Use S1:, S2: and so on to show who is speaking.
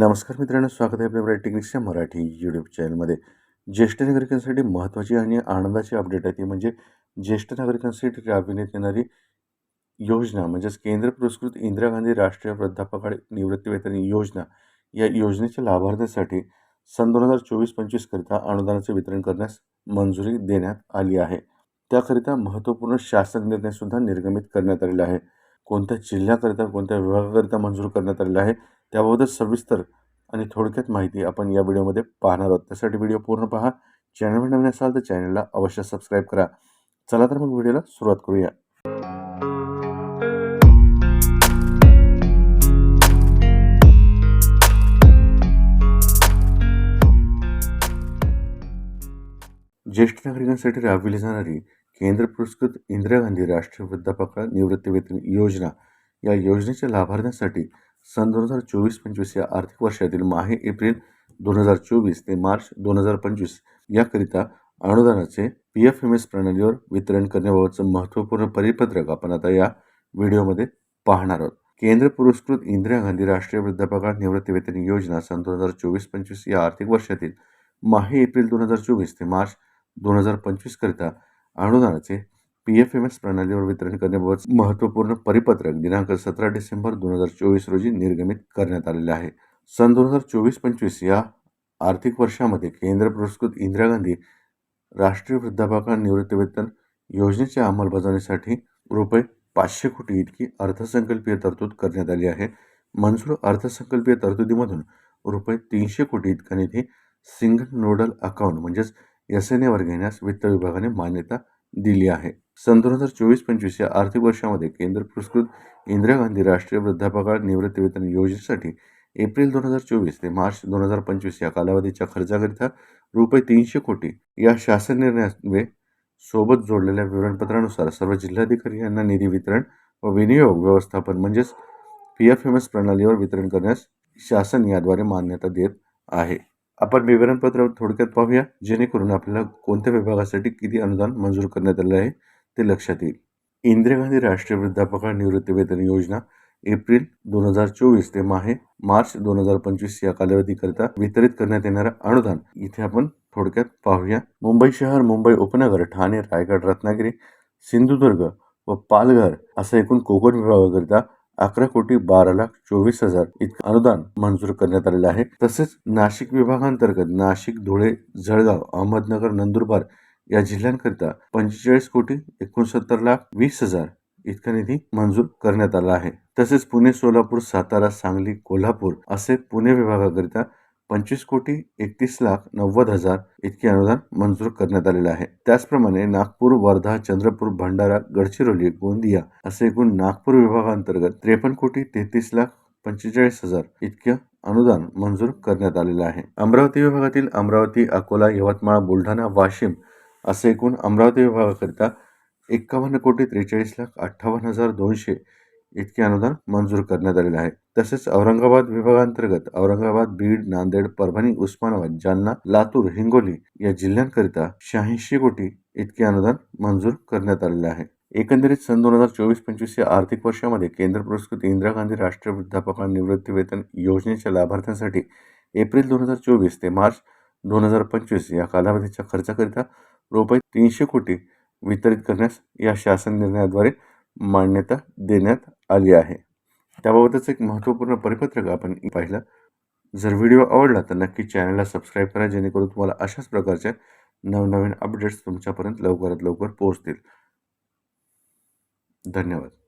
S1: नमस्कार मित्रांनो स्वागत आहे आपल्या टेक्निक्सच्या मराठी यूट्यूब चॅनलमध्ये ज्येष्ठ नागरिकांसाठी महत्त्वाची आणि आनंदाची अपडेट आहे ती म्हणजे ज्येष्ठ नागरिकांसाठी राबविण्यात येणारी योजना म्हणजेच केंद्र पुरस्कृत इंदिरा गांधी राष्ट्रीय वृद्धापकाळ निवृत्तीवेतन योजना या योजनेच्या लाभार्थ्यांसाठी सन दोन हजार चोवीस पंचवीसकरिता अनुदानाचे वितरण करण्यास मंजुरी देण्यात आली आहे त्याकरिता महत्त्वपूर्ण शासन निर्णयसुद्धा निर्गमित करण्यात आलेला आहे कोणत्या जिल्ह्याकरिता कोणत्या विभागाकरिता मंजूर करण्यात आलेला आहे त्याबद्दल सविस्तर आणि थोडक्यात माहिती आपण या व्हिडिओमध्ये पाहणार आहोत त्यासाठी व्हिडिओ पूर्ण पहा चॅनल नवीन असाल तर चॅनलला अवश्य सबस्क्राईब करा चला तर मग व्हिडिओला सुरुवात करूया ज्येष्ठ नागरिकांसाठी राबविली जाणारी केंद्र पुरस्कृत इंदिरा गांधी राष्ट्रीय वृद्धापकाळ निवृत्तीवेतन योजना या योजनेच्या लाभार्थ्यांसाठी सन दोन हजार चोवीस पंचवीस या आर्थिक वर्षातील माहे एप्रिल दोन हजार चोवीस ते मार्च दोन हजार पंचवीस याकरिता अनुदानाचे पी एफ एम एस प्रणालीवर वितरण करण्याबाबतचं महत्त्वपूर्ण परिपत्रक आपण आता या व्हिडिओमध्ये पाहणार आहोत केंद्र पुरस्कृत इंदिरा गांधी राष्ट्रीय वृद्धापकाळ वेतन योजना सन दोन हजार चोवीस पंचवीस या आर्थिक वर्षातील माहे एप्रिल दोन हजार चोवीस ते मार्च दोन हजार पंचवीसकरिता अनुदानाचे पी एफ एम एस प्रणालीवर वितरण करण्याबाबत महत्त्वपूर्ण परिपत्रक दिनांक सतरा डिसेंबर दोन हजार चोवीस रोजी निर्गमित करण्यात आलेले आहे सन दोन हजार चोवीस पंचवीस या आर्थिक वर्षामध्ये केंद्र पुरस्कृत इंदिरा गांधी राष्ट्रीय वृद्धापकाळ निवृत्तीवेतन योजनेच्या अंमलबजावणीसाठी रुपये पाचशे कोटी इतकी अर्थसंकल्पीय तरतूद करण्यात आली आहे मंजूर अर्थसंकल्पीय तरतुदीमधून रुपये तीनशे कोटी इतका निधी सिंगल नोडल अकाउंट म्हणजेच एस एन एवर घेण्यास वित्त विभागाने मान्यता दिली आहे सन दोन हजार चोवीस पंचवीस या आर्थिक वर्षामध्ये केंद्र पुरस्कृत इंदिरा गांधी राष्ट्रीय वृद्धापकाळ निवृत्तीवेतन योजनेसाठी एप्रिल दोन हजार चोवीस ते मार्च दोन हजार पंचवीस या कालावधीच्या खर्चाकरिता रुपये तीनशे कोटी या शासन निर्णयासोबत सोबत जोडलेल्या विवरणपत्रानुसार सर्व जिल्हाधिकारी यांना निधी वितरण व विनियोग व्यवस्थापन म्हणजेच पी एफ एम एस प्रणालीवर वितरण करण्यास शासन याद्वारे मान्यता देत आहे आपण विवरणपत्र थोडक्यात पाहूया जेणेकरून आपल्याला कोणत्या विभागासाठी किती अनुदान मंजूर करण्यात आले आहे ते लक्षात येईल इंदिरा गांधी राष्ट्रीय वृद्धापकाळ निवृत्तीवेतन योजना एप्रिल दोन हजार चोवीस ते माहे मार्च दोन हजार पंचवीस या कालावधीकरिता वितरित करण्यात येणारं अनुदान इथे आपण थोडक्यात पाहूया मुंबई शहर मुंबई उपनगर ठाणे रायगड रत्नागिरी सिंधुदुर्ग व पालघर असा एकूण कोकण विभागाकरिता अकरा कोटी बारा लाख चोवीस हजार इतकं अनुदान मंजूर करण्यात आलेलं आहे तसेच नाशिक विभागांतर्गत नाशिक धुळे जळगाव अहमदनगर नंदुरबार या जिल्ह्यांकरिता पंचेचाळीस कोटी एकोणसत्तर लाख वीस हजार इतका निधी मंजूर करण्यात आला आहे तसेच पुणे सोलापूर सातारा सांगली कोल्हापूर असे पुणे विभागाकरिता पंचवीस कोटी एकतीस लाख नव्वद हजार इतके अनुदान मंजूर करण्यात आलेले आहे त्याचप्रमाणे नागपूर वर्धा चंद्रपूर भंडारा गडचिरोली गोंदिया असे एकूण नागपूर विभागांतर्गत त्रेपन्न कोटी तेहतीस लाख पंचेचाळीस हजार इतकं अनुदान मंजूर करण्यात आलेलं आहे अमरावती विभागातील अमरावती अकोला यवतमाळ बुलढाणा वाशिम असे एकूण अमरावती विभागाकरिता एक्कावन्न कोटी त्रेचाळीस लाख अठ्ठावन्न हजार दोनशे इतके अनुदान मंजूर करण्यात आलेले आहे तसेच औरंगाबाद विभागांतर्गत औरंगाबाद बीड नांदेड परभणी उस्मानाबाद जालना लातूर हिंगोली या जिल्ह्यांकरिता शहाऐंशी कोटी इतके अनुदान मंजूर करण्यात आलेले आहे एकंदरीत सन दोन हजार चोवीस पंचवीस या आर्थिक वर्षामध्ये केंद्र पुरस्कृत इंदिरा गांधी राष्ट्रीय वृद्धापकाळ निवृत्ती वेतन योजनेच्या लाभार्थ्यांसाठी एप्रिल दोन हजार चोवीस ते मार्च दोन हजार पंचवीस या कालावधीच्या खर्चाकरिता रुपये तीनशे कोटी वितरित करण्यास या शासन निर्णयाद्वारे मान्यता देण्यात आली आहे त्याबाबतच एक महत्त्वपूर्ण परिपत्रक आपण पाहिलं जर व्हिडिओ आवडला तर नक्की चॅनलला सबस्क्राईब करा जेणेकरून तुम्हाला अशाच प्रकारच्या नवनवीन अपडेट्स तुमच्यापर्यंत लवकरात लवकर पोहोचतील धन्यवाद